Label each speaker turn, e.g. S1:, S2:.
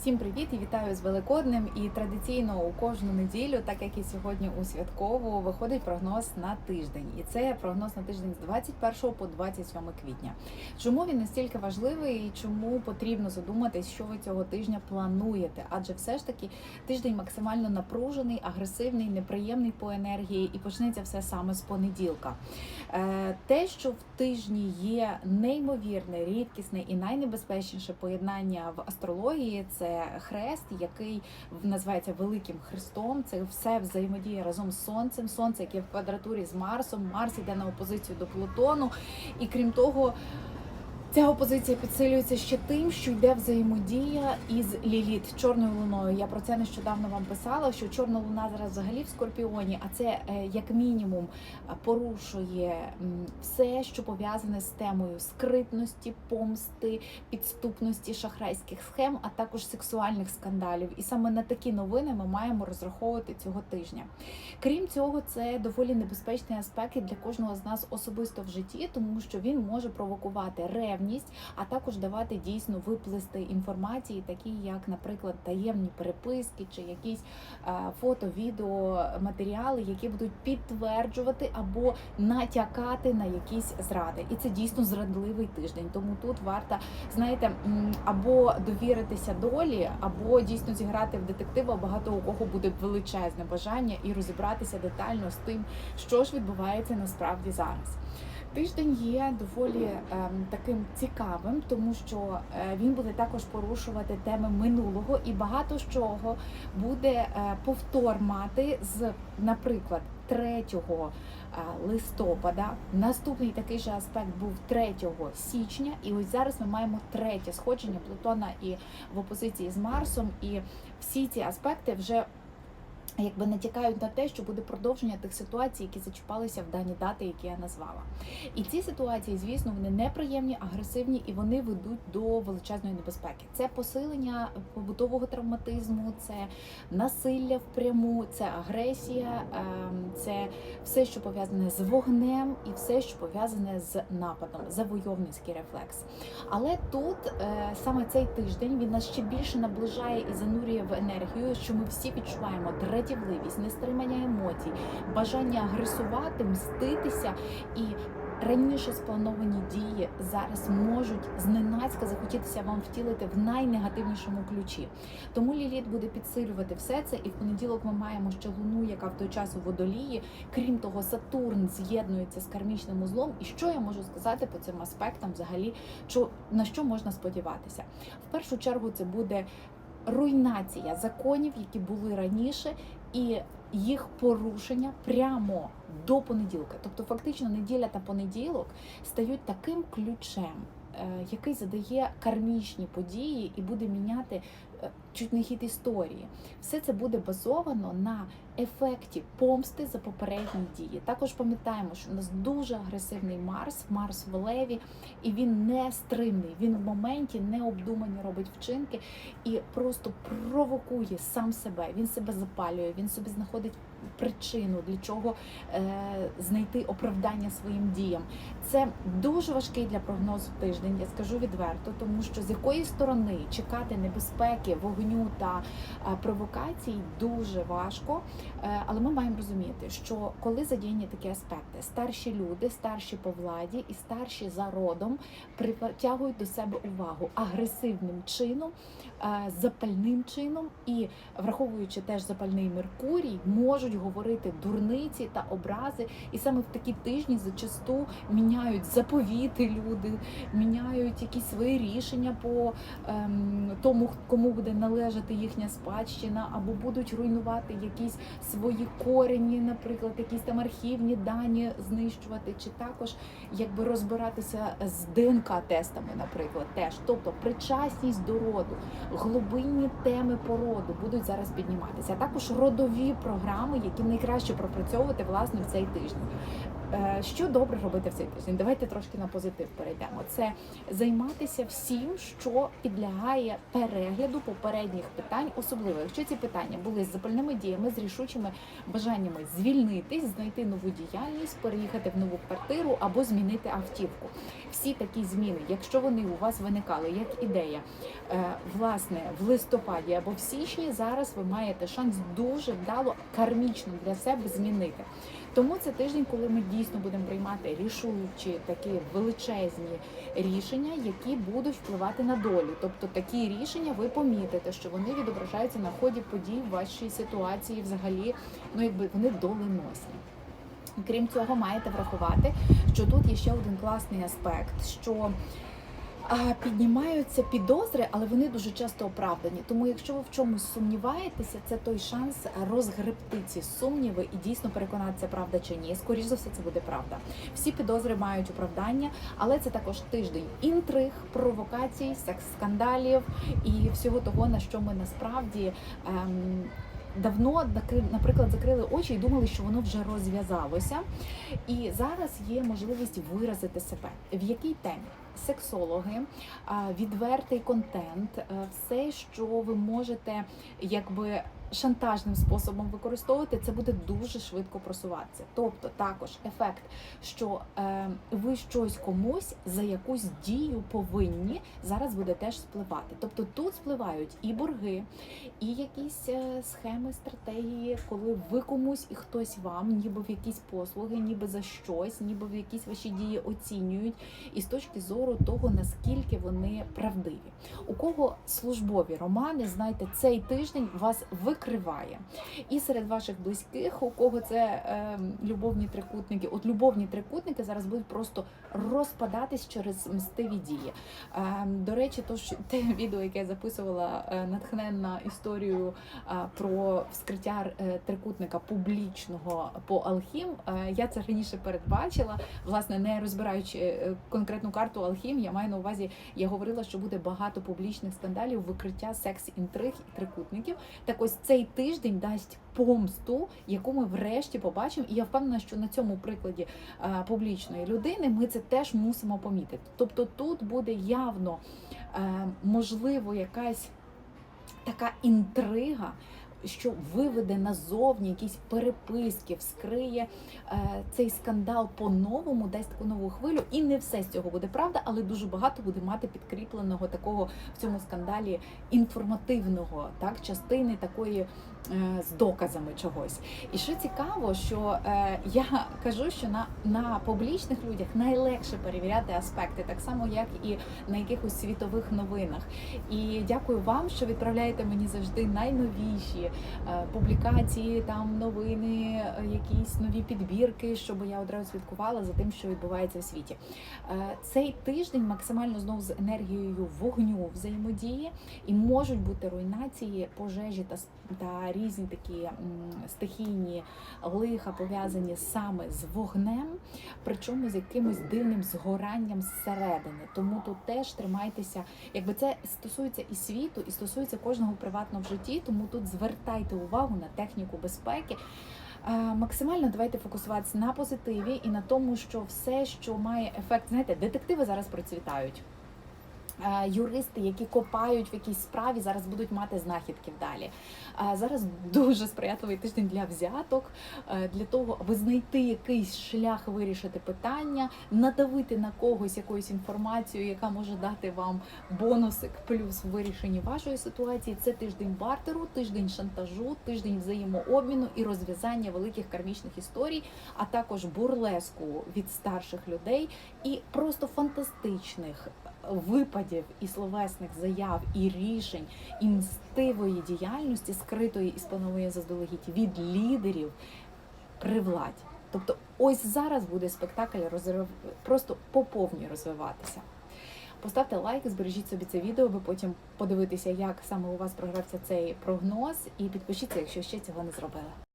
S1: Всім привіт і вітаю з Великоднем. І традиційно у кожну неділю, так як і сьогодні у святкову, виходить прогноз на тиждень. І це прогноз на тиждень з 21 по 27 квітня. Чому він настільки важливий і чому потрібно задуматись, що ви цього тижня плануєте? Адже все ж таки тиждень максимально напружений, агресивний, неприємний по енергії, і почнеться все саме з понеділка. Е, Те, що в тижні є неймовірне, рідкісне і найнебезпечніше поєднання в астрології, це хрест, який називається Великим Хрестом. Це все взаємодіє разом з сонцем. Сонце, яке в квадратурі з Марсом. Марс іде на опозицію до Плутону, і крім того. Ця опозиція підсилюється ще тим, що йде взаємодія із Ліліт, чорною луною. Я про це нещодавно вам писала. Що чорна луна зараз взагалі в скорпіоні, а це е, як мінімум е, порушує все, що пов'язане з темою скритності, помсти, підступності, шахрайських схем, а також сексуальних скандалів. І саме на такі новини ми маємо розраховувати цього тижня. Крім цього, це доволі небезпечний аспект для кожного з нас особисто в житті, тому що він може провокувати ревність, а також давати дійсно виплести інформації, такі як, наприклад, таємні переписки чи якісь е, фото, відео, матеріали, які будуть підтверджувати або натякати на якісь зради. І це дійсно зрадливий тиждень. Тому тут варто, знаєте, або довіритися долі, або дійсно зіграти в детектива. Багато у кого буде величезне бажання і розібратися детально з тим, що ж відбувається насправді зараз. Тиждень є доволі ем, таким цікавим, тому що е, він буде також порушувати теми минулого, і багато чого буде е, повтор мати з, наприклад, 3 е, листопада. Наступний такий же аспект був 3 січня, і ось зараз ми маємо третє сходження Плутона і в опозиції з Марсом, і всі ці аспекти вже якби натякають на те, що буде продовження тих ситуацій, які зачіпалися в дані дати, які я назвала. І ці ситуації, звісно, вони неприємні, агресивні і вони ведуть до величезної небезпеки. Це посилення побутового травматизму, це насилля впряму, це агресія, ем, це все, що пов'язане з вогнем, і все, що пов'язане з нападом, завойовницький рефлекс. Але тут е, саме цей тиждень він нас ще більше наближає і занурює в енергію, що ми всі відчуваємо дратівливість, нестримання емоцій, бажання агресувати, мститися і. Раніше сплановані дії зараз можуть зненацька захотітися вам втілити в найнегативнішому ключі. Тому Ліліт буде підсилювати все це, і в понеділок ми маємо ще луну, яка в той час у водолії. Крім того, Сатурн з'єднується з кармічним узлом. І що я можу сказати по цим аспектам, взагалі, що на що можна сподіватися? В першу чергу це буде руйнація законів, які були раніше, і їх порушення прямо до понеділка. Тобто, фактично, неділя та понеділок стають таким ключем, е, який задає кармічні події і буде міняти чуть не хід історії. Все це буде базовано на ефекті помсти за попередні дії. Також пам'ятаємо, що у нас дуже агресивний Марс, Марс в Леві, і він не стримний. Він в моменті необдумані робить вчинки і просто провокує сам себе. Він себе запалює, він собі знаходить причину, для чого е, знайти оправдання своїм діям. Це дуже важкий для прогнозу тиждень, я скажу відверто, тому що з якої сторони чекати небезпеки, вогню та е, провокацій дуже важко. Е, Але ми маємо розуміти, що коли задіяні такі аспекти, старші люди, старші по владі і старші за родом притягують до себе увагу агресивним чином, е, запальним чином і враховуючи теж запальний Меркурій, можуть говорити дурниці та образи. І саме в такі тижні зачасту міняють заповіти люди, міняють якісь свої рішення по ем, тому, кому буде належати їхня спадщина, або будуть руйнувати якісь свої корені, наприклад, якісь там архівні дані знищувати, чи також якби розбиратися з ДНК-тестами, наприклад, теж. Тобто причасність до роду, глибинні теми по роду будуть зараз підніматися. А також родові програми, які найкраще пропрацьовувати власне в цей тиждень. Е, Що добре робити в цей тиждень? Давайте трошки на позитив перейдемо. Це займатися всім, що підлягає перегляду попередніх питань, особливо якщо ці питання були з запальними діями, з рішучими бажаннями звільнитись, знайти нову діяльність, переїхати в нову квартиру або змінити автівку. Всі такі зміни, якщо вони у вас виникали як ідея, е, власне, в листопаді або в січні, зараз ви маєте шанс дуже вдало кармічно для себе змінити. Тому це тиждень, коли ми дійсно будемо приймати рішуючі такі величезні рішення, які будуть впливати на долю. Тобто такі рішення ви помітите, що вони відображаються на ході подій в вашій ситуації, взагалі, ну якби вони доленосні. Крім цього, маєте врахувати, що тут є ще один класний аспект, що піднімаються підозри, але вони дуже часто оправдані. Тому, якщо ви в чомусь сумніваєтеся, це той шанс розгребти ці сумніви і дійсно переконатися, правда чи ні. Скоріше за все, це буде правда. Всі підозри мають оправдання, але це також тиждень інтриг, провокацій, секс-скандалів і всього того, на що ми насправді. Ем, Давно наприклад, закрили очі і думали, що воно вже розв'язалося. І зараз є можливість виразити себе. В якій темі? Сексологи, відвертий контент, е, все, що ви можете якби шантажним способом використовувати, це буде дуже швидко просуватися. Тобто також ефект, що е, ви щось комусь за якусь дію повинні зараз буде теж спливати. Тобто тут спливають і борги, і якісь е, схеми, стратегії, коли ви комусь і хтось вам, ніби в якісь послуги, ніби за щось, ніби в якісь ваші дії оцінюють, і з точки зору того, наскільки вони правдиві. У кого службові романи, знаєте, цей тиждень вас викриває. І серед ваших близьких, у кого це е, любовні трикутники, от любовні трикутники зараз будуть просто розпадатись через мстиві дії. Е, до речі, то ж те відео, яке я записувала е, натхненна історією е, про вскриття е, трикутника публічного по Алхім. е, я це раніше передбачила. Власне, не розбираючи е, конкретну карту Алхім, я маю на увазі, я говорила, що буде багато публічних скандалів, викриття секс-інтриг і трикутників. Так ось цей тиждень дасть помсту, яку ми врешті побачимо. І я впевнена, що на цьому прикладі е, публічної людини ми це теж мусимо помітити. Тобто тут буде явно е, можливо якась така інтрига. Що виведе назовні якісь переписки, вскриє е, цей скандал по-новому, дасть таку нову хвилю, і не все з цього буде правда, але дуже багато буде мати підкріпленого такого в цьому скандалі інформативного, так частини такої е, з доказами чогось. І що цікаво, що е, я кажу, що на, на публічних людях найлегше перевіряти аспекти, так само як і на якихось світових новинах. І дякую вам, що відправляєте мені завжди найновіші публікації, там новини, е, якісь нові підбірки, щоб я одразу слідкувала за тим, що відбувається в світі. Е, Цей тиждень максимально знову з енергією вогню взаємодії, і можуть бути руйнації, пожежі та, та різні такі стихійні лиха пов'язані саме з вогнем, причому з якимось дивним згоранням зсередини. Тому тут теж тримайтеся, якби це стосується і світу, і стосується кожного приватного в житті. Тому тут звертайте увагу на техніку безпеки. Е, Максимально давайте фокусуватися на позитиві і на тому, що все, що має ефект, знаєте, детективи зараз процвітають. Е, Юристи, які копають в якійсь справі, зараз будуть мати знахідки далі. Зараз дуже сприятливий тиждень для взяток, е, для того, аби знайти якийсь шлях вирішити питання, надавити на когось якоюсь інформацією, яка може дати вам бонусик плюс в вирішенні вашої ситуації. Це тиждень бартеру, тиждень шантажу, тиждень взаємообміну і розв'язання великих кармічних історій, а також бурлеску від старших людей і просто фантастичних випадів і словесних заяв, і рішень, і мстивої діяльності, скритої і спланової заздалегідь від лідерів при владі. Тобто, ось зараз буде спектакль розрив... просто по повній розвиватися. Поставте лайк, збережіть собі це відео, ви потім подивитеся, як саме у вас програвся цей прогноз, і підпишіться, якщо ще цього не зробили.